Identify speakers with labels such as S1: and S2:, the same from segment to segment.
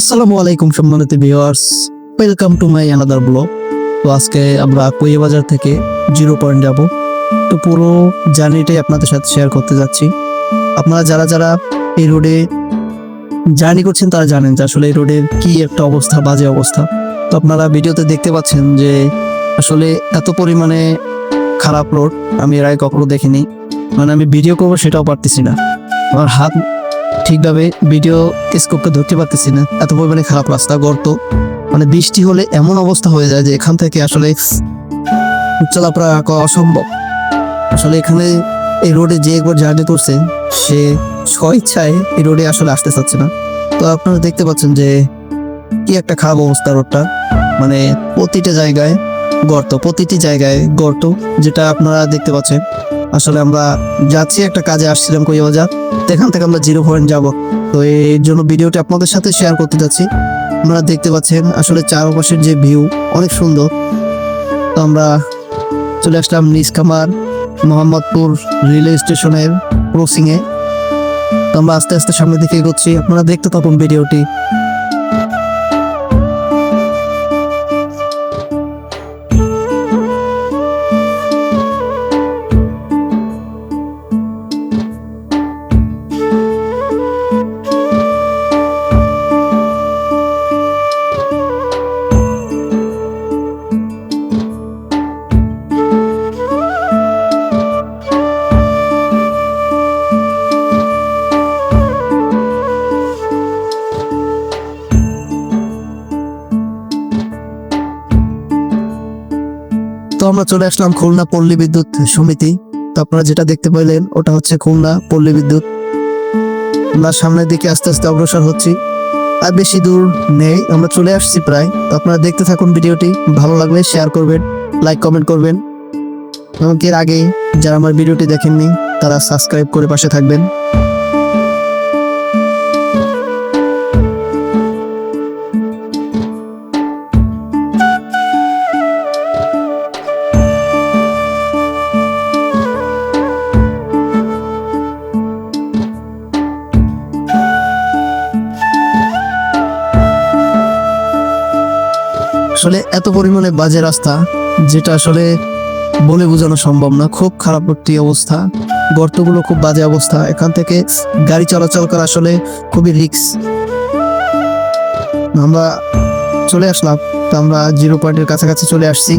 S1: আসসালামু আলাইকুম সম্মানিত viewers welcome to my another blog তো আজকে আমরা কুইয়া বাজার থেকে জিরো পয়েন্ট যাব। তো পুরো জার্নিটাই আপনাদের সাথে শেয়ার করতে যাচ্ছি। আপনারা যারা যারা এই রোডে জার্নি করছেন, তারা জানেন যে আসলে এই রোডের কি একটা অবস্থা, বাজে অবস্থা। তো আপনারা ভিডিওতে দেখতে পাচ্ছেন যে আসলে এত পরিমাণে খারাপ রোড আমি এর আগে কখনো দেখিনি। মানে আমি ভিডিও করব সেটাও পারতেছি না। আমার হাত ঠিকভাবে ভিডিও স্কোপকে ধরতে পারতেছি না। এত পরিমাণে খারাপ রাস্তা, গর্ত। মানে বৃষ্টি হলে এমন অবস্থা হয়ে যায় যে এখান থেকে আসলে চলাফেরা করা অসম্ভব। আসলে এখানে এই রোডে যে একবার জার্নি করছে, সে স্বইচ্ছায় এই রোডে আসলে আসতে চাচ্ছে না। তো আপনারা দেখতে পাচ্ছেন যে কি একটা খারাপ অবস্থা রোডটা মানে প্রতিটা জায়গায় গর্ত, প্রতিটি জায়গায় গর্ত, যেটা আপনারা দেখতে পাচ্ছেন। আসলে আমরা যাচ্ছি, একটা কাজে আসছিলাম কই তো এখান থেকে আমরা জিরো পয়েন্ট যাব। তো এই জন্য ভিডিওটি আপনাদের সাথে শেয়ার করতে যাচ্ছি। আপনারা দেখতে পাচ্ছেন, আসলে চারপাশের যে ভিউ অনেক সুন্দর। তো আমরা চলে আসলাম নিসকামার মোহাম্মদপুর রেলওয়ে স্টেশনের ক্রসিংয়ে তো আমরা আস্তে আস্তে সামনের দিকে এগোচ্ছি। আপনারা দেখতে থাকুন ভিডিওটি। তো আমরা চলে আসলাম খুলনা পল্লী বিদ্যুৎ সমিতি। তো আপনারা যেটা দেখতে পাইলেন ওটা হচ্ছে খুলনা পল্লী বিদ্যুৎ। আমরা সামনের দিকে আস্তে আস্তে অগ্রসর হচ্ছি। আর বেশি দূর নেই, আমরা চলে আসছি প্রায়। তো আপনারা দেখতে থাকুন ভিডিওটি, ভালো লাগলে শেয়ার করবেন লাইক কমেন্ট করবেন। এবং এর আগে যারা আমার ভিডিওটি দেখেননি, তারা সাবস্ক্রাইব করে পাশে থাকবেন। আসলে এত পরিমাণে বাজে রাস্তা, যেটা আসলে বলে বোঝানো সম্ভব না। খুব খারাপ একটি অবস্থা। গর্তগুলো খুব বাজে অবস্থা। এখান থেকে গাড়ি চলাচল করা আসলে খুবই রিক্স আমরা চলে আসলাম। তো আমরা জিরো পয়েন্টের কাছাকাছি চলে আসছি।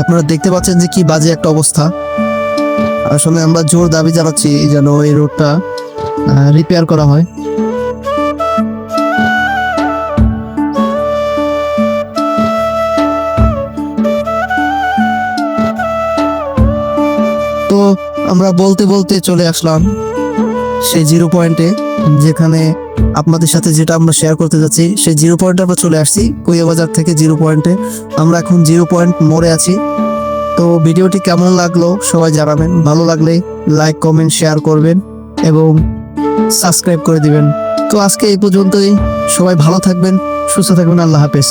S1: আপনারা দেখতে পাচ্ছেন যে কি বাজে একটা অবস্থা। আসলে আমরা জোর দাবি জানাচ্ছি যেন এই রোডটা রিপেয়ার করা হয়। তো আমরা বলতে বলতে চলে আসলাম সেই জিরো পয়েন্টে, যেখানে আপনাদের সাথে যেটা আমরা শেয়ার করতে যাচ্ছি, সেই জিরো পয়েন্টে আমরা চলে আসছি কুইয়া বাজার থেকে জিরো পয়েন্টে। আমরা এখন জিরো পয়েন্ট মোড়ে আছি। তো ভিডিওটি কেমন লাগল সবাই জানাবেন। ভালো লাগলে লাইক কমেন্ট শেয়ার করবেন এবং সাবস্ক্রাইব করে দিবেন। তো আজকে এই পর্যন্তই। সবাই ভালো থাকবেন, সুস্থ থাকবেন। আল্লাহ হাফেজ।